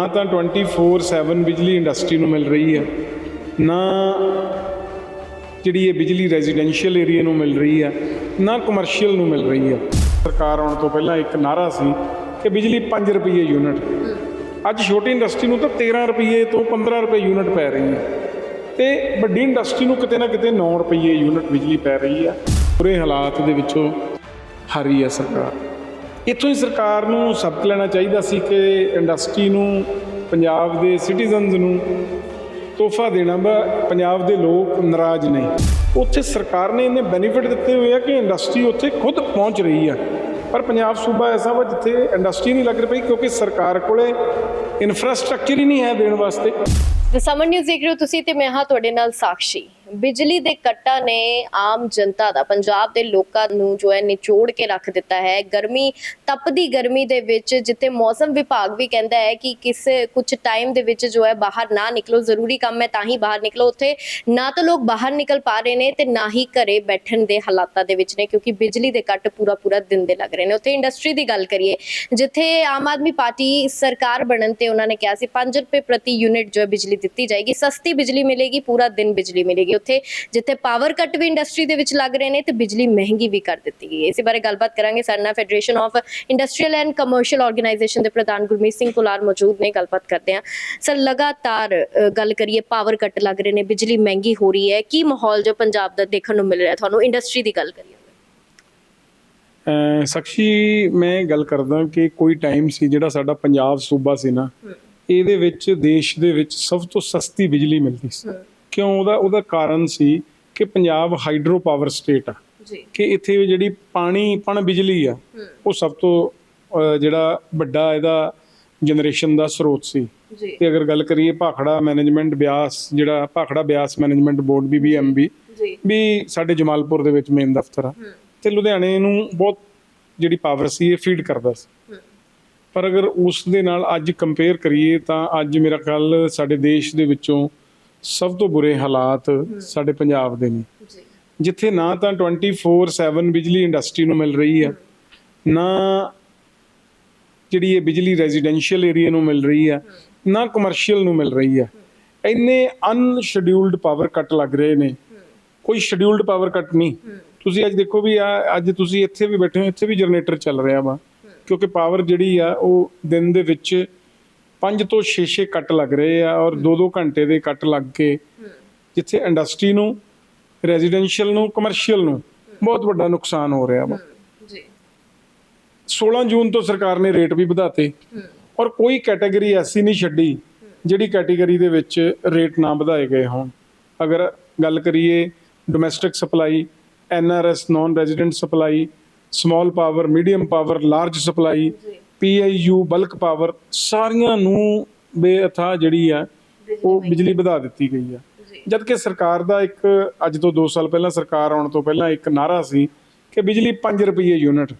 ਨਾ ਤਾਂ 24/7 ਬਿਜਲੀ ਇੰਡਸਟਰੀ ਨੂੰ ਮਿਲ ਰਹੀ ਹੈ, ਨਾ ਜਿਹੜੀ ਇਹ ਬਿਜਲੀ ਰੈਜ਼ੀਡੈਂਸ਼ੀਅਲ ਏਰੀਆ ਨੂੰ ਮਿਲ ਰਹੀ ਹੈ, ਨਾ ਕਮਰਸ਼ੀਅਲ ਨੂੰ ਮਿਲ ਰਹੀ ਹੈ। ਸਰਕਾਰ ਆਉਣ ਤੋਂ ਪਹਿਲਾਂ ਇੱਕ ਨਾਰਾ ਸੀ ਕਿ ਬਿਜਲੀ 5 ਰੁਪਏ ਯੂਨਿਟ। ਅੱਜ ਛੋਟੀ ਇੰਡਸਟਰੀ ਨੂੰ ਤਾਂ 13 ਰੁਪਏ ਤੋਂ 15 ਰੁਪਏ ਯੂਨਿਟ ਪੈ ਰਹੀ ਹੈ। ਤੇ ਵੱਡੀ ਇੰਡਸਟਰੀ ਨੂੰ ਕਿਤੇ ਨਾ ਕਿਤੇ 9 ਰੁਪਏ ਯੂਨਿਟ ਬਿਜਲੀ ਪੈ ਰਹੀ ਹੈ। ਪੂਰੇ ਹਾਲਾਤ ਦੇ ਵਿੱਚੋਂ ਹਾਰੀ ਹੈ ਸਰਕਾਰ। ਇੱਥੋਂ ਹੀ ਸਰਕਾਰ ਨੂੰ ਸਬਕ ਲੈਣਾ ਚਾਹੀਦਾ ਸੀ ਕਿ ਇੰਡਸਟਰੀ ਨੂੰ, ਪੰਜਾਬ ਦੇ ਸਿਟੀਜ਼ਨਸ ਨੂੰ ਤੋਹਫਾ ਦੇਣਾ ਵਾ ਪੰਜਾਬ ਦੇ ਲੋਕ ਨਾਰਾਜ਼ ਨੇ। ਉੱਥੇ ਸਰਕਾਰ ਨੇ ਇਹਨੇ ਬੈਨੀਫਿਟ ਦਿੱਤੇ ਹੋਏ ਆ ਕਿ ਇੰਡਸਟਰੀ ਉੱਥੇ ਖੁਦ ਪਹੁੰਚ ਰਹੀ ਆ। ਪਰ ਪੰਜਾਬ ਸੂਬਾ ਐਸਾ ਵਾ ਜਿੱਥੇ ਇੰਡਸਟਰੀ ਨਹੀਂ ਲੱਗ ਰਹੀ ਕਿਉਂਕਿ ਸਰਕਾਰ ਕੋਲੇ ਇਨਫਰਾਸਟ੍ਰਕਚਰ ਹੀ ਨਹੀਂ ਹੈ ਦੇਣ ਵਾਸਤੇ। ਤੇ ਨਿਊਜ਼ ਦੇਖ ਰਹੇ ਹੋ ਤੁਸੀਂ ਤੇ ਮੈਂ ਹਾਂ ਤੁਹਾਡੇ ਨਾਲ ਸਾਕਸ਼ੀ। ਬਿਜਲੀ ਦੇ ਕੱਟਾਂ ਨੇ ਆਮ ਜਨਤਾ ਦਾ, ਪੰਜਾਬ ਦੇ ਲੋਕਾਂ ਨੂੰ ਜੋ ਹੈ ਨਿਚੋੜ ਕੇ ਰੱਖ ਦਿੱਤਾ ਹੈ। ਗਰਮੀ, ਤਪਦੀ ਗਰਮੀ ਦੇ ਵਿੱਚ ਜਿੱਥੇ ਮੌਸਮ ਵਿਭਾਗ ਵੀ ਕਹਿੰਦਾ ਹੈ ਕਿ ਕਿਸ ਕੁਝ ਟਾਈਮ ਦੇ ਵਿੱਚ ਜੋ ਹੈ ਬਾਹਰ ਨਾ ਨਿਕਲੋ, ਜ਼ਰੂਰੀ ਕੰਮ ਹੈ ਤਾਂ ਹੀ ਬਾਹਰ ਨਿਕਲੋ। ਉੱਥੇ ਨਾ ਤਾਂ ਲੋਕ ਬਾਹਰ ਨਿਕਲ ਪਾ ਰਹੇ ਨੇ ਤੇ ਨਾ ਹੀ ਘਰੇ ਬੈਠਣ ਦੇ ਹਾਲਾਤਾਂ ਦੇ ਵਿੱਚ ਨੇ, ਕਿਉਂਕਿ ਬਿਜਲੀ ਦੇ ਕੱਟ ਪੂਰਾ ਪੂਰਾ ਦਿਨ ਦੇ ਲੱਗ ਰਹੇ ਨੇ। ਉੱਥੇ ਇੰਡਸਟਰੀ ਦੀ ਗੱਲ ਕਰੀਏ, ਜਿੱਥੇ ਆਮ ਆਦਮੀ ਪਾਰਟੀ ਸਰਕਾਰ ਬਣਨ ਤੇ ਉਹਨਾਂ ਨੇ ਕਿਹਾ ਸੀ 5 ਰੁਪਏ ਪ੍ਰਤੀ ਯੂਨਿਟ ਜੋ ਹੈ ਬਿਜਲੀ ਦਿੱਤੀ ਜਾਏਗੀ, ਸਸਤੀ ਬਿਜਲੀ ਮਿਲੇਗੀ, ਪੂਰਾ ਦਿਨ ਬਿਜਲੀ ਮਿਲੇਗੀ। ਉੱਥੇ ਜਿੱਥੇ ਪਾਵਰ ਕੱਟ ਵੀ ਇੰਡਸਟਰੀ ਦੇ ਵਿੱਚ ਲੱਗ ਰਹੇ ਨੇ ਤੇ ਬਿਜਲੀ ਮਹਿੰਗੀ ਵੀ ਕਰ ਦਿੱਤੀ ਗਈ ਹੈ। ਇਸੇ ਬਾਰੇ ਗੱਲਬਾਤ ਕਰਾਂਗੇ। ਸਾਡੇ ਨਾਲ federation of industrial and commercial organisation ਦੇ ਪ੍ਰਧਾਨ ਗੁਰਮੀਤ ਸਿੰਘ ਕੁਲਾਰ ਮੌਜੂਦ ਨੇ। ਗੱਲਬਾਤ ਕਰਦੇ ਹਾਂ। ਸਰ ਲਗਾਤਾਰ ਗੱਲ ਕਰੀਏ ਪਾਵਰ ਕੱਟ ਲੱਗ ਰਹੇ ਨੇ ਬਿਜਲੀ ਮਹਿੰਗੀ ਹੋ ਰਹੀ ਹੈ। ਕੀ ਮਾਹੌਲ ਜੋ ਪੰਜਾਬ ਦਾ ਦੇਖਣ ਨੂੰ ਮਿਲ ਰਿਹਾ? ਤੁਹਾਨੂੰ ਇੰਡਸਟਰੀ ਦੀ ਗੱਲ ਕਰੀਏ। ਸਾਕਸ਼ੀ ਮੈਂ ਗੱਲ ਕਰਦਾ ਕਿ ਕੋਈ ਟਾਈਮ ਸੀ ਜਿਹੜਾ ਸਾਡਾ ਪੰਜਾਬ ਸੂਬਾ ਸੀ ਨਾ ਇਹਦੇ ਵਿੱਚ ਦੇਸ਼ ਦੇ ਵਿੱਚ ਸਭ ਤੋਂ ਸਸਤੀ ਬਿਜਲੀ ਮਿਲਦੀ ਸੀ। ਕਿਉਂ? ਉਹਦਾ ਉਹਦਾ ਕਾਰਨ ਸੀ ਕਿ ਪੰਜਾਬ ਹਾਈਡਰੋ ਪਾਵਰ ਸਟੇਟ ਆ। ਜੀ। ਕਿ ਇੱਥੇ ਜਿਹੜੀ ਪਾਣੀ ਪਣ ਬਿਜਲੀ ਆ ਉਹ ਸਭ ਤੋਂ ਜਿਹੜਾ ਵੱਡਾ ਇਹਦਾ ਜਨਰੇਸ਼ਨ ਦਾ ਸਰੋਤ ਸੀ। ਤੇ ਅਗਰ ਗੱਲ ਕਰੀਏ ਭਾਖੜਾ ਮੈਨੇਜਮੈਂਟ ਬਿਆਸ ਜਿਹੜਾ Bhakra Beas management board BBMB ਵੀ ਸਾਡੇ ਜਮਾਲਪੁਰ ਦੇ ਵਿੱਚ ਮੇਨ ਦਫ਼ਤਰ ਆ। ਤੇ ਲੁਧਿਆਣੇ ਨੂੰ ਬਹੁਤ ਜਿਹੜੀ ਪਾਵਰ ਸੀ ਇਹ ਫੀਡ ਕਰਦਾ ਸੀ। ਪਰ ਅਗਰ ਉਸ ਦੇ ਨਾਲ ਅੱਜ ਕੰਪੇਅਰ ਕਰੀਏ ਤਾਂ ਅੱਜ ਮੇਰਾ ਖਿਆਲ ਸਾਡੇ ਦੇਸ਼ ਦੇ ਵਿੱਚੋਂ ਸਭ ਤੋਂ ਬੁਰੇ ਹਾਲਾਤ ਸਾਡੇ ਪੰਜਾਬ ਦੇ ਨੇ। ਜਿੱਥੇ ਨਾ ਤਾਂ 24/7 ਬਿਜਲੀ ਇੰਡਸਟਰੀ ਨੂੰ ਮਿਲ ਰਹੀ ਹੈ ਨਾ ਜਿਹੜੀ ਇਹ ਬਿਜਲੀ ਰੈਜ਼ੀਡੈਂਸ਼ੀਅਲ ਏਰੀਆ ਨੂੰ ਮਿਲ ਰਹੀ ਹੈ ਨਾ ਕਮਰਸ਼ੀਅਲ ਨੂੰ ਮਿਲ ਰਹੀ ਹੈ। ਇੰਨੇ ਅਨਸ਼ਡਿਊਲਡ ਪਾਵਰ ਕੱਟ ਲੱਗ ਰਹੇ ਨੇ। ਕੋਈ ਸ਼ਡਿਊਲਡ ਪਾਵਰ ਕੱਟ ਨਹੀਂ। ਤੁਸੀਂ ਅੱਜ ਦੇਖੋ ਵੀ ਆ ਅੱਜ ਤੁਸੀਂ ਇੱਥੇ ਵੀ ਬੈਠੇ ਹੋ ਇੱਥੇ ਵੀ ਜਨਰੇਟਰ ਚੱਲ ਰਿਹਾ ਵਾ। ਕਿਉਂਕਿ ਪਾਵਰ ਜਿਹੜੀ ਆ ਉਹ ਦਿਨ ਦੇ ਵਿੱਚ 5 ਤੋਂ 6-6 ਕੱਟ ਲੱਗ ਰਹੇ ਆ ਔਰ 2-2 ਘੰਟੇ ਦੇ ਕੱਟ ਲੱਗ ਕੇ ਜਿੱਥੇ ਇੰਡਸਟਰੀ ਨੂੰ ਰੈਜ਼ੀਡੈਂਸ਼ੀਅਲ ਨੂੰ ਕਮਰਸ਼ੀਅਲ ਨੂੰ ਬਹੁਤ ਵੱਡਾ ਨੁਕਸਾਨ ਹੋ ਰਿਹਾ ਵਾ। ਜੀ। 16 ਜੂਨ ਤੋਂ ਸਰਕਾਰ ਨੇ ਰੇਟ ਵੀ ਵਧਾਤੇ ਔਰ ਕੋਈ ਕੈਟਾਗਰੀ ਐਸੀ ਨਹੀਂ ਛੱਡੀ ਜਿਹੜੀ ਕੈਟਾਗਰੀ ਦੇ ਵਿੱਚ ਰੇਟ ਨਾ ਵਧਾਏ ਗਏ ਹੋਣ। ਅਗਰ ਗੱਲ ਕਰੀਏ domestic supply NRS non resident supply small power medium power large supply PIU bulk power ਸਾਰੀਆਂ ਨੂੰ ਬੇਅਥਾ ਜਿਹੜੀ ਆ ਉਹ ਬਿਜਲੀ ਵਧਾ ਦਿੱਤੀ ਗਈ ਆ। ਜਦ ਕਿ ਸਰਕਾਰ ਦਾ ਇੱਕ ਅੱਜ ਤੋਂ 2 ਸਾਲ ਪਹਿਲਾਂ ਸਰਕਾਰ ਆਉਣ ਤੋਂ ਪਹਿਲਾਂ ਇੱਕ ਨਾਰਾ ਸੀ ਕਿ ਬਿਜਲੀ 5 ਰੁਪਏ ਯੂਨਿਟ।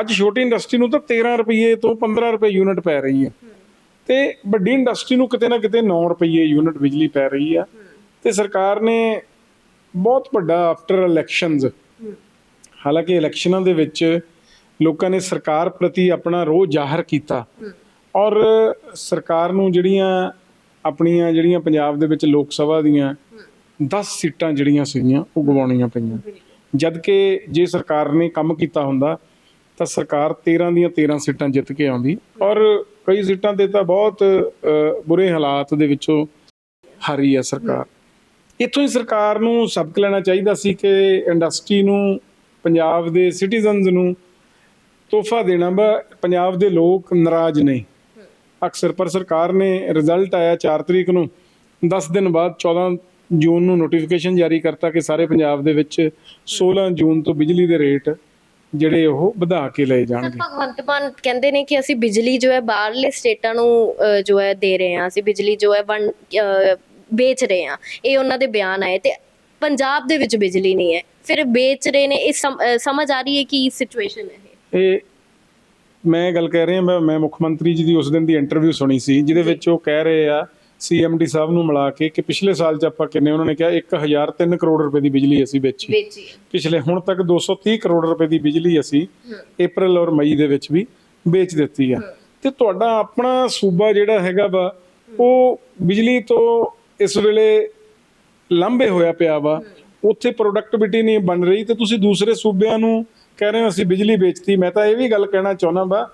ਅੱਜ ਛੋਟੀ ਇੰਡਸਟਰੀ ਨੂੰ ਤਾਂ 13 ਰੁਪਏ ਤੋਂ 15 ਰੁਪਏ ਯੂਨਿਟ ਪੈ ਰਹੀ ਹੈ। ਤੇ ਵੱਡੀ ਇੰਡਸਟਰੀ ਨੂੰ ਕਿਤੇ ਨਾ ਕਿਤੇ 9 ਰੁਪਏ ਯੂਨਿਟ ਬਿਜਲੀ ਪੈ ਰਹੀ ਆ। ਤੇ ਸਰਕਾਰ ਨੇ ਬਹੁਤ ਵੱਡਾ ਆਫਟਰ ਇਲੈਕਸ਼ਨਸ ਹਾਲਾਂਕਿ ਇਲੈਕਸ਼ਨਾਂ ਦੇ ਵਿੱਚ ਲੋਕਾਂ ਨੇ ਸਰਕਾਰ ਪ੍ਰਤੀ ਆਪਣਾ ਰੋਹ ਜ਼ਾਹਰ ਕੀਤਾ। ਔਰ ਸਰਕਾਰ ਨੂੰ ਜਿਹੜੀਆਂ ਆਪਣੀਆਂ ਜਿਹੜੀਆਂ ਪੰਜਾਬ ਦੇ ਵਿੱਚ ਲੋਕ ਸਭਾ ਦੀਆਂ 10 ਸੀਟਾਂ ਜਿਹੜੀਆਂ ਸੀਗੀਆਂ, ਉਹ ਗਵਾਉਣੀਆਂ ਪਈਆਂ। ਜਦ ਕਿ ਜੇ ਸਰਕਾਰ ਨੇ ਕੰਮ ਕੀਤਾ ਹੁੰਦਾ, ਤਾਂ ਸਰਕਾਰ 13 ਦੀਆਂ 13 ਸੀਟਾਂ ਜਿੱਤ ਕੇ ਆਉਂਦੀ। ਔਰ ਕਈ ਸੀਟਾਂ ਤੇ ਤਾਂ ਬਹੁਤ ਬੁਰੇ ਹਾਲਾਤ ਦੇ ਵਿੱਚੋਂ ਹਾਰੀ ਹੈ ਸਰਕਾਰ। ਇੱਥੋਂ ਹੀ ਸਰਕਾਰ ਨੂੰ ਸਬਕ ਲੈਣਾ ਚਾਹੀਦਾ ਸੀ ਕਿ ਇੰਡਸਟਰੀ ਨੂੰ, ਪੰਜਾਬ ਦੇ ਸਿਟੀਜ਼ਨਸ ਨੂੰ ਤੋਹਫਾ ਦੇਣਾ ਵਾ ਪੰਜਾਬ ਦੇ ਲੋਕ ਨਾਰਾਜ਼ ਨੇ। ਅਕਸਰ ਪਰ ਸਰਕਾਰ ਨੇ ਰਿਜ਼ਲਟ ਆਇਆ 4 ਤਰੀਕ ਨੂੰ। 10 ਦਿਨ ਬਾਅਦ 14 ਜੂਨ ਨੂੰ ਨੋਟੀਫਿਕੇਸ਼ਨ ਜਾਰੀ ਕਰਤਾ ਕਿ ਸਾਰੇ ਪੰਜਾਬ ਦੇ ਵਿੱਚ 16 ਜੂਨ ਤੋਂ ਬਿਜਲੀ ਦੇ ਰੇਟ ਜਿਹੜੇ ਉਹ ਵਧਾ ਕੇ ਲਏ ਜਾਣਗੇ। ਭਗਵੰਤ ਮਾਨ ਕਹਿੰਦੇ ਨੇ ਕਿ ਅਸੀਂ ਬਿਜਲੀ ਜੋ ਹੈ ਬਾਹਰਲੇ ਸਟੇਟਾਂ ਨੂੰ ਜੋ ਹੈ ਦੇ ਰਹੇ ਹਾਂ। ਅਸੀਂ ਬਿਜਲੀ ਜੋ ਹੈ ਵੰਡ ਵੇਚ ਰਹੇ ਹਾਂ। ਇਹ ਉਹਨਾਂ ਦੇ ਬਿਆਨ ਆਏ ਤੇ ਪੰਜਾਬ ਦੇ ਵਿੱਚ ਬਿਜਲੀ ਨਹੀਂ ਹੈ। ਫਿਰ ਵੇਚ ਰਹੇ ਨੇ ਇਹ ਸਮਝ ਆ ਰਹੀ ਹੈ ਕਿ ਸਿਚੁਏਸ਼ਨ ਹੈ। ਇਹ ਮੈਂ ਗੱਲ ਕਹਿ ਰਿਹਾ ਮੈਂ ਮੈਂ ਮੁੱਖ ਮੰਤਰੀ ਜੀ ਦੀ ਉਸ ਦਿਨ ਦੀ ਇੰਟਰਵਿਊ ਸੁਣੀ ਸੀ ਜਿਹਦੇ ਵਿੱਚ ਉਹ ਕਹਿ ਰਹੇ ਆ ਸੀਐਮਡੀ ਸਾਹਿਬ ਨੂੰ ਮਿਲਾ ਕੇ ਕਿ ਪਿਛਲੇ ਸਾਲ ਚ ਆਪਾਂ ਕਿੰਨੇ ਉਹਨਾਂ ਨੇ ਕਿਹਾ 1003 ਕਰੋੜ ਰੁਪਏ ਦੀ ਬਿਜਲੀ ਅਸੀਂ ਵੇਚੀ। ਪਿਛਲੇ ਹੁਣ ਤੱਕ 230 ਕਰੋੜ ਰੁਪਏ ਦੀ ਬਿਜਲੀ ਅਸੀਂ April ਔਰ ਮਈ ਦੇ ਵਿੱਚ ਵੀ ਵੇਚ ਦਿੱਤੀ ਆ। ਤੇ ਤੁਹਾਡਾ ਆਪਣਾ ਸੂਬਾ ਜਿਹੜਾ ਹੈਗਾ ਵਾ ਉਹ ਬਿਜਲੀ ਤੋਂ ਇਸ ਵੇਲੇ ਲੰਬੇ ਹੋਇਆ ਪਿਆ ਵਾ। ਉੱਥੇ ਪ੍ਰੋਡਕਟਿਵਿਟੀ ਨਹੀਂ ਬਣ ਰਹੀ ਤੇ ਤੁਸੀਂ ਦੂਸਰੇ ਸੂਬਿਆਂ ਨੂੰ ਕਹਿ ਰਹੇ ਹੋ ਅਸੀਂ ਬਿਜਲੀ ਵੇਚਤੀ ਮੈਂ ਤਾਂ ਇਹ ਵੀ ਗੱਲ ਕਹਿਣਾ ਚਾਹੁੰਦਾ ਵਾ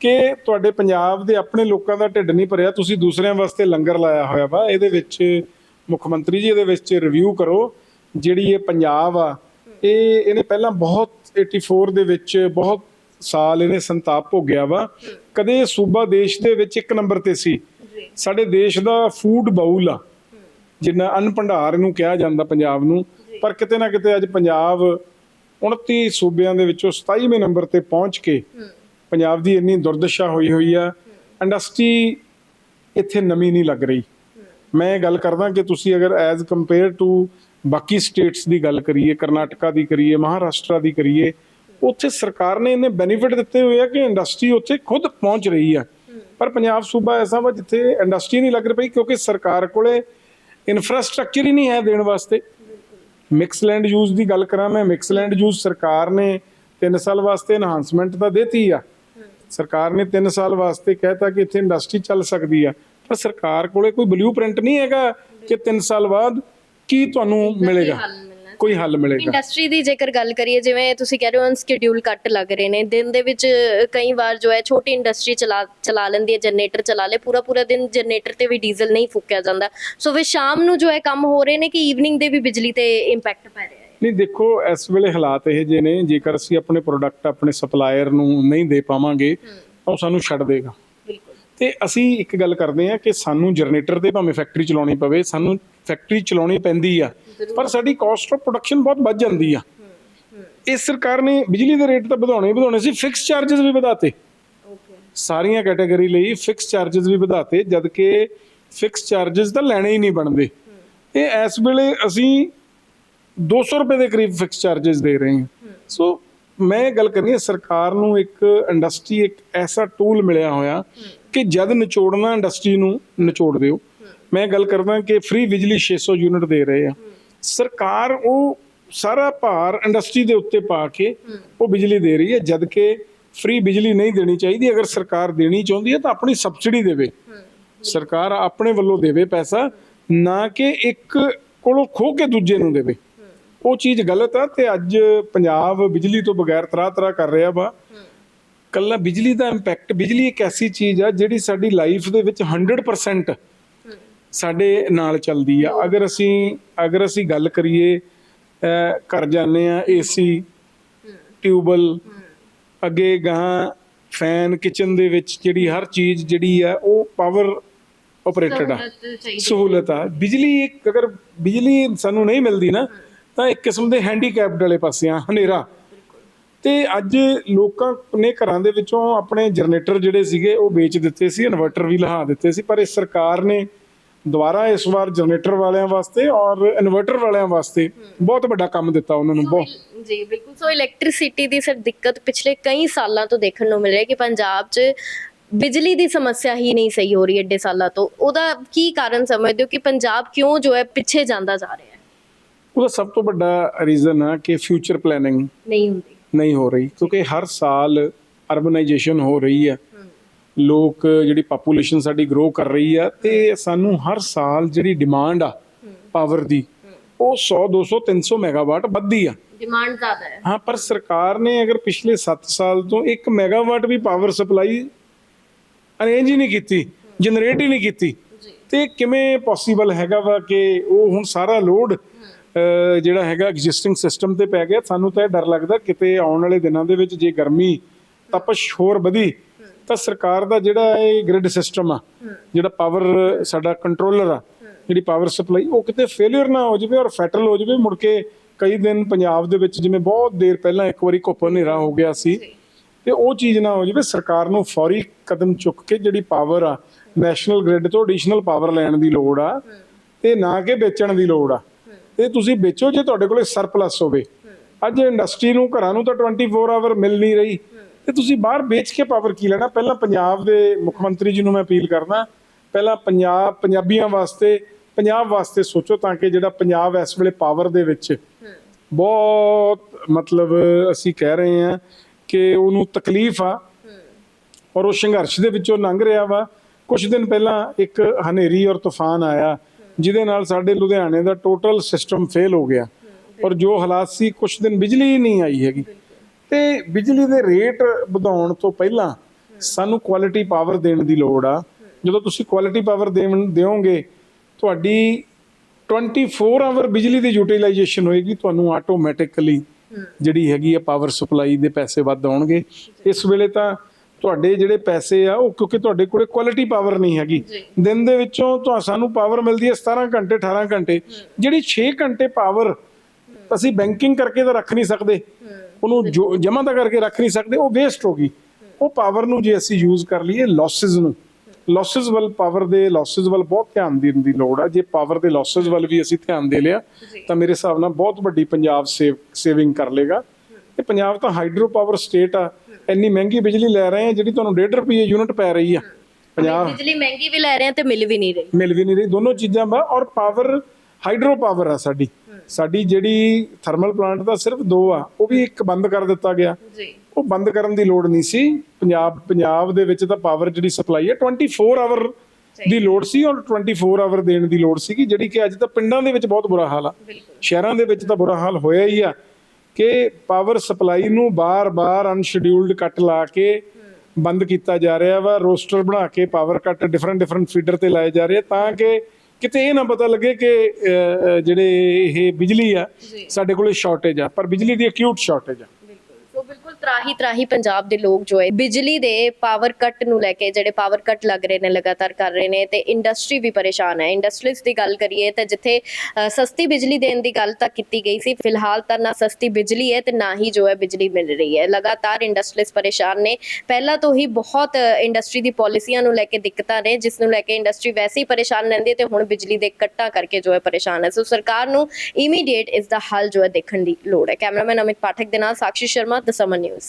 ਕਿ ਤੁਹਾਡੇ ਪੰਜਾਬ ਦੇ ਆਪਣੇ ਲੋਕਾਂ ਦਾ ਢਿੱਡ ਨਹੀਂ ਭਰਿਆ ਤੁਸੀਂ ਦੂਸਰਿਆਂ ਵਾਸਤੇ ਲੰਗਰ ਲਾਇਆ ਹੋਇਆ ਵਾ ਇਹਦੇ ਵਿੱਚ ਮੁੱਖ ਮੰਤਰੀ ਜੀ ਇਹਦੇ ਵਿੱਚ ਰਿਵਿਊ ਕਰੋ ਜਿਹੜੀ ਇਹ ਪੰਜਾਬ ਆ ਇਹ ਇਹਨੇ ਪਹਿਲਾਂ ਬਹੁਤ 84 ਦੇ ਵਿੱਚ ਬਹੁਤ ਸਾਲ ਇਹਨੇ ਸੰਤਾਪ ਭੋਗਿਆ ਵਾ। ਕਦੇ ਇਹ ਸੂਬਾ ਦੇਸ਼ ਦੇ ਵਿੱਚ ਇੱਕ ਨੰਬਰ ਤੇ ਸੀ। ਸਾਡੇ ਦੇਸ਼ ਦਾ ਫੂਡ ਬਾਉਲ ਆ। ਜਿੰਨਾ ਅੰਨ ਭੰਡਾਰ ਨੂੰ ਕਿਹਾ ਜਾਂਦਾ ਪੰਜਾਬ ਨੂੰ ਪਰ ਕਿਤੇ ਨਾ ਕਿਤੇ ਅੱਜ ਪੰਜਾਬ 29 ਸੂਬਿਆਂ ਦੇ ਵਿੱਚੋਂ 27ਵੇਂ ਨੰਬਰ ਤੇ ਪਹੁੰਚ ਕੇ ਪੰਜਾਬ ਦੀ ਇੰਨੀ ਦੁਰਦਸ਼ਾ ਹੋਈ ਹੋਈ ਆ ਇੰਡਸਟਰੀ ਇੱਥੇ ਨਵੀਂ ਨਹੀਂ ਲੱਗ ਰਹੀ। ਮੈਂ ਗੱਲ ਕਰਦਾ ਕਿ ਤੁਸੀਂ ਅਗਰ ਐਜ਼ ਕੰਪੇਅਰ ਟੂ ਬਾਕੀ ਸਟੇਟਸ ਦੀ ਗੱਲ ਕਰੀਏ ਕਰਨਾਟਕਾ ਦੀ ਕਰੀਏ ਮਹਾਰਾਸ਼ਟਰ ਦੀ ਕਰੀਏ ਉੱਥੇ ਸਰਕਾਰ ਨੇ ਇਹਨੇ ਬੈਨੀਫਿਟ ਦਿੱਤੇ ਹੋਏ ਆ ਕਿ ਇੰਡਸਟਰੀ ਉੱਥੇ ਖੁਦ ਪਹੁੰਚ ਰਹੀ ਆ। ਪਰ ਪੰਜਾਬ ਸੂਬਾ ਐਸਾ ਵਾ ਜਿੱਥੇ ਇੰਡਸਟਰੀ ਨਹੀਂ ਲੱਗ ਰਹੀ ਕਿਉਂਕਿ ਸਰਕਾਰ ਕੋਲੇ ਇਨਫਰਾਸਟ੍ਰਕਚਰ ਹੀ ਨਹੀਂ ਹੈ ਦੇਣ ਵਾਸਤੇ। ਮਿਕਸ ਲੈਂਡ ਯੂਜ਼ ਦੀ ਗੱਲ ਕਰਾਂ ਮੈਂ ਮਿਕਸ ਲੈਂਡ ਯੂਜ਼ ਸਰਕਾਰ ਨੇ 3 ਸਾਲ ਵਾਸਤੇ ਐਨਹਾਂਸਮੈਂਟ ਤਾਂ ਦੇਤੀ ਆ। ਸਰਕਾਰ ਨੇ 3 ਸਾਲ ਵਾਸਤੇ ਕਹਿਤਾ ਕਿ ਇੱਥੇ ਇੰਡਸਟਰੀ ਚੱਲ ਸਕਦੀ ਆ। ਪਰ ਸਰਕਾਰ ਕੋਲੇ ਕੋਈ ਬਲੂਪ੍ਰਿੰਟ ਨਹੀਂ ਹੈਗਾ ਕਿ 3 ਸਾਲ ਬਾਅਦ ਕੀ ਤੁਹਾਨੂੰ ਮਿਲੇਗਾ। ਕੋਈ ਹੱਲ ਮਿਲੇਗਾ। ਇੰਡਸਟਰੀ ਦੀ ਜੇਕਰ ਗੱਲ ਕਰੀਏ ਜਿਵੇਂ ਤੁਸੀਂ ਕਹਿ ਰਹੇ ਹੋ ਅਨਸਕੇਡਿਊਲ ਕੱਟ ਲੱਗ ਰਹੇ ਨੇ ਦਿਨ ਦੇ ਵਿੱਚ ਕਈ ਵਾਰ ਜੋ ਹੈ ਛੋਟੀ ਇੰਡਸਟਰੀ ਚਲਾ ਚਲਾ ਲੈਂਦੀ ਹੈ ਜਨਰੇਟਰ ਚਲਾ ਲੇ ਪੂਰਾ ਪੂਰਾ ਦਿਨ ਜਨਰੇਟਰ ਤੇ ਵੀ ਡੀਜ਼ਲ ਨਹੀਂ ਫੂਕਿਆ ਜਾਂਦਾ। ਸੋ ਫਿਰ ਸ਼ਾਮ ਨੂੰ ਜੋ ਹੈ ਕੰਮ ਹੋ ਰਹੇ ਨੇ ਕਿ ਈਵਨਿੰਗ ਦੇ ਵੀ ਬਿਜਲੀ ਤੇ ਇੰਪੈਕਟ ਪੈ ਰਿਹਾ ਹੈ? ਨਹੀਂ ਦੇਖੋ ਇਸ ਵੇਲੇ ਹਾਲਾਤ ਇਹ ਜੇ ਨੇ ਜੇਕਰ ਅਸੀਂ ਆਪਣੇ ਪ੍ਰੋਡਕਟ ਆਪਣੇ ਸਪਲਾਇਰ ਨੂੰ ਨਹੀਂ ਦੇ ਪਾਵਾਂਗੇ ਤਾਂ ਉਹ ਸਾਨੂੰ ਛੱਡ ਦੇਗਾ। ਤੇ ਅਸੀਂ ਇੱਕ ਗੱਲ ਕਰਦੇ ਆ ਕਿ ਸਾਨੂੰ ਜਨਰੇਟਰ ਦੇ ਭਾਵੇਂ ਫੈਕਟਰੀ ਚਲਾਉਣੀ ਪਵੇ ਸਾਨੂੰ ਫੈਕਟਰੀ ਚਲਾਉਣੀ ਪੈਂਦੀ ਆ। ਪਰ ਸਾਡੀ ਕਾਸਟ ਆਫ ਪ੍ਰੋਡਕਸ਼ਨ ਬਹੁਤ ਵੱਧ ਜਾਂਦੀ ਆ। ਇਸ ਸਰਕਾਰ ਨੇ ਬਿਜਲੀ ਦੇ ਰੇਟ ਤਾਂ ਵਧਾਉਣੇ ਵਧਾਉਣੇ ਸੀ ਫਿਕਸ ਚਾਰजेस ਵੀ ਵਧਾਤੇ। ਸਾਰੀਆਂ ਕੈਟਾਗਰੀ ਲਈ ਫਿਕਸ ਚਾਰजेस ਵੀ ਵਧਾਤੇ ਜਦ ਕਿ ਫਿਕਸ ਚਾਰजेस ਤਾਂ ਲੈਣੇ ਹੀ ਨਹੀਂ ਬਣਦੇ। ਇਹ ਇਸ ਵੇਲੇ ਅਸੀਂ 200 ਰੁਪਏ ਦੇ ਕਰੀਬ ਫਿਕਸ ਚਾਰजेस ਦੇ ਰਹੇ ਹਾਂ। ਸੋ ਮੈਂ ਗੱਲ ਕਰਨੀ ਹੈ ਸਰਕਾਰ ਨੂੰ ਇੱਕ ਇੰਡਸਟਰੀ ਇੱਕ ਐਸਾ ਟੂਲ ਮਿਲਿਆ ਹੋਇਆ ਕਿ ਜਦ ਨਿਚੋੜਨਾ ਇੰਡਸਟਰੀ ਨੂੰ ਨਿਚੋੜ ਦਿਓ। ਮੈਂ ਗੱਲ ਕਰਦਾ ਕਿ ਫ੍ਰੀ ਬਿਜਲੀ 600 ਯੂਨਿਟ ਦੇ ਰਹੇ ਆ। ਸਰਕਾਰ ਉਹ ਸਾਰਾ ਭਾਰ ਇੰਡਸਟਰੀ ਦੇ ਉੱਤੇ ਪਾ ਕੇ ਉਹ ਬਿਜਲੀ ਦੇ ਰਹੀ ਹੈ ਜਦ ਕਿ ਫ੍ਰੀ ਬਿਜਲੀ ਨਹੀਂ ਦੇਣੀ ਚਾਹੀਦੀ। ਅਗਰ ਸਰਕਾਰ ਦੇਣੀ ਚਾਹੁੰਦੀ ਹੈ ਤਾਂ ਆਪਣੀ ਸਬਸਿਡੀ ਦੇਵੇ। ਸਰਕਾਰ ਆਪਣੇ ਵੱਲੋਂ ਦੇਵੇ ਪੈਸਾ ਨਾ ਕਿ ਇੱਕ ਕੋਲੋਂ ਖੋ ਕੇ ਦੂਜੇ ਨੂੰ ਦੇਵੇ। ਉਹ ਚੀਜ਼ ਗਲਤ ਆ ਤੇ ਅੱਜ ਪੰਜਾਬ ਬਿਜਲੀ ਤੋਂ ਬਗੈਰ ਤਰਾ ਤਰਾ ਕਰ ਰਿਹਾ ਵਾ। ਕੱਲਾ ਬਿਜਲੀ ਦਾ ਇੰਪੈਕਟ ਬਿਜਲੀ ਇੱਕ ਐਸੀ ਚੀਜ਼ ਆ ਜਿਹੜੀ ਸਾਡੀ ਲਾਈਫ ਦੇ ਵਿੱਚ 100% ਸਾਡੇ ਨਾਲ ਚੱਲਦੀ ਆ। ਅਗਰ ਅਸੀਂ ਅਗਰ ਅਸੀਂ ਗੱਲ ਕਰੀਏ ਘਰ ਜਾਂਦੇ ਆ ਏਸੀ ਟਿਊਬਲ ਅੱਗੇ ਗਾਂ ਫੈਨ ਕਿਚਨ ਦੇ ਵਿੱਚ ਜਿਹੜੀ ਹਰ ਚੀਜ਼ ਜਿਹੜੀ ਆ ਉਹ ਪਾਵਰ ਆਪਰੇਟਡ ਆ। ਸਹੂਲਤ ਆ। ਬਿਜਲੀ ਇੱਕ ਅਗਰ ਬਿਜਲੀ ਸਾਨੂੰ ਨਹੀਂ ਮਿਲਦੀ ਨਾ ਤਾਂ ਇੱਕ ਕਿਸਮ ਦੇ ਹੈਂਡੀਕੈਪਡ ਵਾਲੇ ਪਾਸੇ ਆ ਹਨੇਰਾ। ਤੇ ਅੱਜ ਲੋਕਾਂ ਨੇ ਘਰਾਂ ਦੇ ਵਿੱਚੋਂ ਆਪਣੇ ਜਨਰੇਟਰ ਜਿਹੜੇ ਸੀਗੇ ਉਹ ਵੇਚ ਦਿੱਤੇ ਸੀ ਇਨਵਰਟਰ ਵੀ ਲਹਾ ਦਿੱਤੇ ਸੀ ਪਰ ਇਸ ਸਰਕਾਰ ਨੇ ਦੁਬਾਰਾ ਇਸ ਵਾਰ ਜਨਰੇਟਰ ਵਾਲਿਆਂ ਵਾਸਤੇ ਔਰ ਇਨਵਰਟਰ ਵਾਲਿਆਂ ਵਾਸਤੇ ਬਹੁਤ ਵੱਡਾ ਕੰਮ ਦਿੱਤਾ ਉਹਨਾਂ ਨੂੰ ਬਹੁਤ। ਜੀ ਬਿਲਕੁਲ। ਸੋ ਇਲੈਕਟ੍ਰਿਸਿਟੀ ਦੀ ਸਰ ਦਿੱਕਤ ਪਿਛਲੇ ਕਈ ਸਾਲਾਂ ਤੋਂ ਦੇਖਣ ਨੂੰ ਮਿਲ ਰਹੀ ਹੈ ਕਿ ਪੰਜਾਬ 'ਚ ਬਿਜਲੀ ਦੀ ਸਮੱਸਿਆ ਹੀ ਨਹੀਂ ਸਹੀ ਹੋ ਰਹੀ ਐਡੇ ਸਾਲਾਂ ਤੋਂ। ਉਹਦਾ ਕੀ ਕਾਰਨ ਸਮਝਦੇ ਹੋ ਕਿ ਪੰਜਾਬ ਕਿਉਂ ਜੋ ਹੈ ਪਿੱਛੇ ਜਾਂਦਾ ਜਾ ਰਿਹਾ ਹੈ? ਉਹਦਾ ਸਭ ਤੋਂ ਵੱਡਾ ਰੀਜ਼ਨ ਆ ਕਿ ਫਿਊਚਰ ਪਲੈਨਿੰਗ ਨਹੀਂ ਹੁੰਦੀ। ਨਹੀਂ ਹੋ ਰਹੀ ਕਿਉਂਕਿ ਹਰ ਸਾਲ ਅਰਬਨਾਈਜੇਸ਼ਨ ਹੋ ਰਹੀ ਆ ਲੋਕ ਜਿਹੜੀ ਪਾਪੂਲੇਸ਼ਨ ਸਾਡੀ ਗਰੋ ਕਰ ਰਹੀ ਆ ਤੇ ਸਾਨੂੰ ਹਰ ਸਾਲ ਜਿਹੜੀ ਡਿਮਾਂਡ ਆ ਪਾਵਰ ਦੀ ਉਹ 100 200 300 ਮੈਗਾਵਾਟ ਵੱਧਦੀ ਆ। ਡਿਮਾਂਡ ਜ਼ਿਆਦਾ ਹੈ। ਹਾਂ ਪਰ ਸਰਕਾਰ ਨੇ ਅਗਰ ਪਿਛਲੇ 7 ਸਾਲ ਤੋਂ 1 ਮੈਗਾਵਾਟ ਵੀ ਪਾਵਰ ਸਪਲਾਈ ਅਰੇਂਜ ਹੀ ਨਹੀਂ ਕੀਤੀ ਜਨਰੇਟ ਹੀ ਨਹੀਂ ਕੀਤੀ ਤੇ ਕਿਵੇਂ ਪੋਸੀਬਲ ਹੈਗਾ ਵਾ ਕਿ ਉਹ ਹੁਣ ਸਾਰਾ ਲੋਡ ਜਿਹੜਾ ਹੈਗਾ ਐਗਜ਼ਿਸਟਿੰਗ ਸਿਸਟਮ ਤੇ ਪੈ ਗਿਆ? ਸਾਨੂੰ ਤਾਂ ਇਹ ਡਰ ਲੱਗਦਾ ਕਿਤੇ ਆਉਣ ਵਾਲੇ ਦਿਨਾਂ ਦੇ ਵਿੱਚ ਜੇ ਗਰਮੀ ਤਪਸ਼ ਹੋਰ ਵਧੀ ਤਾਂ ਸਰਕਾਰ ਦਾ ਜਿਹੜਾ ਇਹ ਗ੍ਰਿਡ ਸਿਸਟਮ ਆ ਜਿਹੜਾ ਪਾਵਰ ਸਾਡਾ ਕੰਟਰੋਲਰ ਆ ਜਿਹੜੀ ਪਾਵਰ ਸਪਲਾਈ ਉਹ ਕਿਤੇ ਫੇਲਿਅਰ ਨਾ ਹੋ ਜਾਵੇ ਔਰ ਫੈਟਲ ਹੋ ਜਾਵੇ ਮੁੜ ਕੇ ਕਈ ਦਿਨ ਪੰਜਾਬ ਦੇ ਵਿੱਚ ਜਿਵੇਂ ਬਹੁਤ ਦੇਰ ਪਹਿਲਾਂ ਇੱਕ ਵਾਰੀ ਘੁੱਪ ਹਨੇਰਾ ਹੋ ਗਿਆ ਸੀ ਤੇ ਉਹ ਚੀਜ਼ ਨਾ ਹੋ ਜਾਵੇ ਸਰਕਾਰ ਨੂੰ ਫੌਰੀ ਕਦਮ ਚੁੱਕ ਕੇ ਜਿਹੜੀ ਪਾਵਰ ਆ ਨੈਸ਼ਨਲ ਗ੍ਰਿਡ ਤੋਂ ਐਡੀਸ਼ਨਲ ਪਾਵਰ ਲੈਣ ਦੀ ਲੋੜ ਆ ਤੇ ਨਾ ਕਿ ਵੇਚਣ ਦੀ ਲੋੜ ਆ। ਤੇ ਤੁਸੀਂ ਵੇਚੋ ਜੇ ਤੁਹਾਡੇ ਕੋਲੇ ਸਰਪਲਸ ਹੋਵੇ। ਅੱਜ ਇੰਡਸਟਰੀ ਨੂੰ ਘਰਾਂ ਨੂੰ ਤਾਂ 24 ਆਵਰ ਮਿਲ ਨਹੀਂ ਰਹੀ। ਤੇ ਤੁਸੀਂ ਬਾਹਰ ਵੇਚ ਕੇ ਪਾਵਰ ਕੀ ਲੈਣਾ? ਪਹਿਲਾਂ ਪੰਜਾਬ ਦੇ ਮੁੱਖ ਮੰਤਰੀ ਜੀ ਨੂੰ ਮੈਂ ਅਪੀਲ ਕਰਦਾ ਪਹਿਲਾਂ ਪੰਜਾਬ ਪੰਜਾਬੀਆਂ ਵਾਸਤੇ ਪੰਜਾਬ ਵਾਸਤੇ ਸੋਚੋ ਤਾਂ ਕਿ ਜਿਹੜਾ ਪੰਜਾਬ ਇਸ ਵੇਲੇ ਪਾਵਰ ਦੇ ਵਿੱਚ ਬਹੁਤ ਮਤਲਬ ਅਸੀਂ ਕਹਿ ਰਹੇ ਹਾਂ ਕਿ ਉਹਨੂੰ ਤਕਲੀਫ ਆ। ਔਰ ਉਹ ਸੰਘਰਸ਼ ਦੇ ਵਿੱਚੋਂ ਲੰਘ ਰਿਹਾ ਵਾ। ਕੁਝ ਦਿਨ ਪਹਿਲਾਂ ਇੱਕ ਹਨੇਰੀ ਔਰ ਤੂਫਾਨ ਆਇਆ ਜਿਹਦੇ ਨਾਲ ਸਾਡੇ ਲੁਧਿਆਣੇ ਦਾ ਟੋਟਲ ਸਿਸਟਮ ਫੇਲ ਹੋ ਗਿਆ। ਔਰ ਜੋ ਹਾਲਾਤ ਸੀ ਕੁਝ ਦਿਨ ਬਿਜਲੀ ਹੀ ਨਹੀਂ ਆਈ ਹੈਗੀ। ਤੇ ਬਿਜਲੀ ਦੇ ਰੇਟ ਵਧਾਉਣ ਤੋਂ ਪਹਿਲਾਂ ਸਾਨੂੰ ਕੁਆਲਿਟੀ ਪਾਵਰ ਦੇਣ ਦੀ ਲੋੜ ਆ। ਜਦੋਂ ਤੁਸੀਂ ਕੁਆਲਿਟੀ ਪਾਵਰ ਦੇਣ ਦਿਓਗੇ ਤੁਹਾਡੀ 24 ਆਵਰ ਬਿਜਲੀ ਦੀ ਯੂਟਿਲਾਈਜੇਸ਼ਨ ਹੋਏਗੀ ਤੁਹਾਨੂੰ ਆਟੋਮੈਟਿਕਲੀ ਜਿਹੜੀ ਹੈਗੀ ਆ ਪਾਵਰ ਸਪਲਾਈ ਦੇ ਪੈਸੇ ਵੱਧ ਆਉਣਗੇ। ਇਸ ਵੇਲੇ ਤਾਂ ਤੁਹਾਡੇ ਜਿਹੜੇ ਪੈਸੇ ਆ ਉਹ ਕਿਉਂਕਿ ਤੁਹਾਡੇ ਕੋਲੇ ਕੁਆਲਿਟੀ ਪਾਵਰ ਨਹੀਂ ਹੈਗੀ। ਦਿਨ ਦੇ ਵਿੱਚੋਂ ਤੁਹਾਨੂੰ ਸਾਨੂੰ ਪਾਵਰ ਮਿਲਦੀ ਹੈ 17 ਘੰਟੇ 18 ਘੰਟੇ। ਜਿਹੜੀ 6 ਘੰਟੇ ਪਾਵਰ ਅਸੀਂ ਬੈਂਕਿੰਗ ਕਰਕੇ ਤਾਂ ਰੱਖ ਨਹੀਂ ਸਕਦੇ। ਉਹਨੂੰ ਜਮਾ ਤਾਂ ਕਰਕੇ ਰੱਖ ਨਹੀਂ ਸਕਦੇ ਉਹ ਵੇਸਟ ਹੋ ਗਈ। ਉਹ ਪਾਵਰ ਨੂੰ ਜੇ ਅਸੀਂ ਯੂਜ਼ ਕਰ ਲਈਏ ਲਾਸਸ ਨੂੰ। ਲਾਸਸ ਵੱਲ ਪਾਵਰ ਦੇ ਲਾਸਸ ਵੱਲ ਬਹੁਤ ਧਿਆਨ ਦੇਣ ਦੀ ਲੋੜ ਆ। ਜੇ ਪਾਵਰ ਦੇ ਲਾਸਸ ਵੱਲ ਵੀ ਅਸੀਂ ਧਿਆਨ ਦੇ ਲਿਆ ਤਾਂ ਮੇਰੇ ਹਿਸਾਬ ਨਾਲ ਬਹੁਤ ਵੱਡੀ ਪੰਜਾਬ ਸੇਵ ਸੇਵਿੰਗ ਕਰ ਲੇਗਾ। ਤੇ ਪੰਜਾਬ ਤਾਂ ਹਾਈਡਰੋ ਪਾਵਰ ਸਟੇਟ ਆ। ਇੰਨੀ ਮਹਿੰਗੀ ਬਿਜਲੀ ਲੈ ਰਹੇ ਆ ਜਿਹੜੀ ਤੁਹਾਨੂੰ 1.5 ਰੁਪਏ ਯੂਨਿਟ ਪੈ ਰਹੀ ਆ। ਪੰਜਾਬ ਬਿਜਲੀ ਮਹਿੰਗੀ ਵੀ ਲੈ ਰਹੇ ਆ ਤੇ ਮਿਲ ਵੀ ਨਹੀਂ ਰਹੀ। ਮਿਲ ਵੀ ਨਹੀਂ ਰਹੀ। ਦੋਨੋਂ ਚੀਜ਼ਾਂ ਬਾ ਔਰ ਪਾਵਰ ਹਾਈਡਰੋ ਪਾਵਰ ਆ ਸਾਡੀ। ਸਾਡੀ ਜਿਹੜੀ ਥਰਮਲ ਪਲਾਂਟ ਦਾ ਸਿਰਫ ਦੋ ਆ ਉਹ ਵੀ ਇੱਕ ਬੰਦ ਕਰ ਦਿੱਤਾ ਗਿਆ। ਜੀ। ਉਹ ਬੰਦ ਕਰਨ ਦੀ ਲੋੜ ਨਹੀਂ ਸੀ। ਪੰਜਾਬ ਪੰਜਾਬ ਦੇ ਵਿੱਚ ਤਾਂ ਪਾਵਰ ਜਿਹੜੀ ਸਪਲਾਈ ਹੈ 24 ਆਵਰ ਦੀ ਲੋੜ ਸੀ ਔਰ 24 ਆਵਰ ਦੇਣ ਦੀ ਲੋੜ ਸੀ ਜਿਹੜੀ ਕਿ ਅੱਜ ਤਾਂ ਪਿੰਡਾਂ ਦੇ ਵਿੱਚ ਬਹੁਤ ਬੁਰਾ ਹਾਲ ਆ। ਸ਼ਹਿਰਾਂ ਦੇ ਵਿੱਚ ਤਾਂ ਬੁਰਾ ਹਾਲ ਹੋਇਆ ਹੀ ਆ ਕਿ ਪਾਵਰ ਸਪਲਾਈ ਨੂੰ ਬਾਰ-ਬਾਰ ਅਨਸ਼ਡਿਊਲਡ ਕੱਟ ਲਾ ਕੇ ਬੰਦ ਕੀਤਾ ਜਾ ਰਿਹਾ ਵਾ। ਰੋਸਟਰ ਬਣਾ ਕੇ power cut different different feeder ਤੇ ਲਾਏ ਜਾ ਰਹੇ ਤਾਂ ਕਿ ਕਿਤੇ ਇਹ ਨਾ ਪਤਾ ਲੱਗੇ ਕਿ ਜਿਹੜੇ ਇਹ ਬਿਜਲੀ ਆ ਸਾਡੇ ਕੋਲੇ ਸ਼ਾਰਟੇਜ ਆ ਪਰ ਬਿਜਲੀ ਦੀ ਅਕਿਊਟ ਸ਼ਾਰਟੇਜ ਆ। ਤਰਾਹੀ ਤਰਾਹੀ ਪੰਜਾਬ ਦੇ ਲੋਕ ਜੋ ਹੈ, ਬਿਜਲੀ ਦੇ ਪਾਵਰ ਕੱਟ ਨੂੰ ਲੈ ਕੇ ਜਿਹੜੇ ਪਾਵਰ ਕੱਟ ਲੱਗ ਰਹੇ ਨੇ, ਲਗਾਤਾਰ ਕਰ ਰਹੇ ਨੇ ਤੇ ਇੰਡਸਟਰੀ ਵੀ ਪਰੇਸ਼ਾਨ ਹੈ। ਇੰਡਸਟਰੀਜ਼ ਦੀ ਗੱਲ ਕਰੀਏ ਤਾਂ ਜਿੱਥੇ ਸਸਤੀ ਬਿਜਲੀ ਦੇਣ ਦੀ ਗੱਲ ਤਾਂ ਕੀਤੀ ਗਈ ਸੀ, ਫਿਲਹਾਲ ਤਾਂ ਨਾ ਸਸਤੀ ਬਿਜਲੀ ਹੈ ਤੇ ਨਾ ਹੀ ਜੋ ਹੈ ਬਿਜਲੀ ਮਿਲ ਰਹੀ ਹੈ। ਲਗਾਤਾਰ ਇੰਡਸਟਰੀਜ਼ ਪਰੇਸ਼ਾਨ ਨੇ। ਪਹਿਲਾਂ ਤੋਂ ਹੀ ਬਹੁਤ ਇੰਡਸਟਰੀ ਦੀ ਪਾਲਿਸੀਆਂ ਨੂੰ ਲੈ ਕੇ ਦਿੱਕਤਾਂ ਨੇ, ਜਿਸ ਨੂੰ ਲੈ ਕੇ ਇੰਡਸਟਰੀ ਵੈਸੇ ਹੀ ਪਰੇਸ਼ਾਨ ਰਹਿੰਦੀ ਹੈ ਤੇ ਹੁਣ ਬਿਜਲੀ ਦੇ ਕੱਟਾਂ ਕਰਕੇ ਜੋ ਹੈ ਪਰੇਸ਼ਾਨ ਹੈ। ਸੋ ਸਰਕਾਰ ਨੂੰ ਇਮੀਡੀਏਟ ਇਸ ਦਾ ਹੱਲ ਜੋ ਹੈ ਦੇਖਣ ਦੀ ਲੋੜ ਹੈ। ਕੈਮਰਾਮੈਨ ਅਮਿਤ ਪਾਠਕ ਦੇ ਨਾਲ, ਸਾਕਸ਼ੀ ਸ਼ਰਮਾ ਦ ਸਮਨ ਨਿਊਜ਼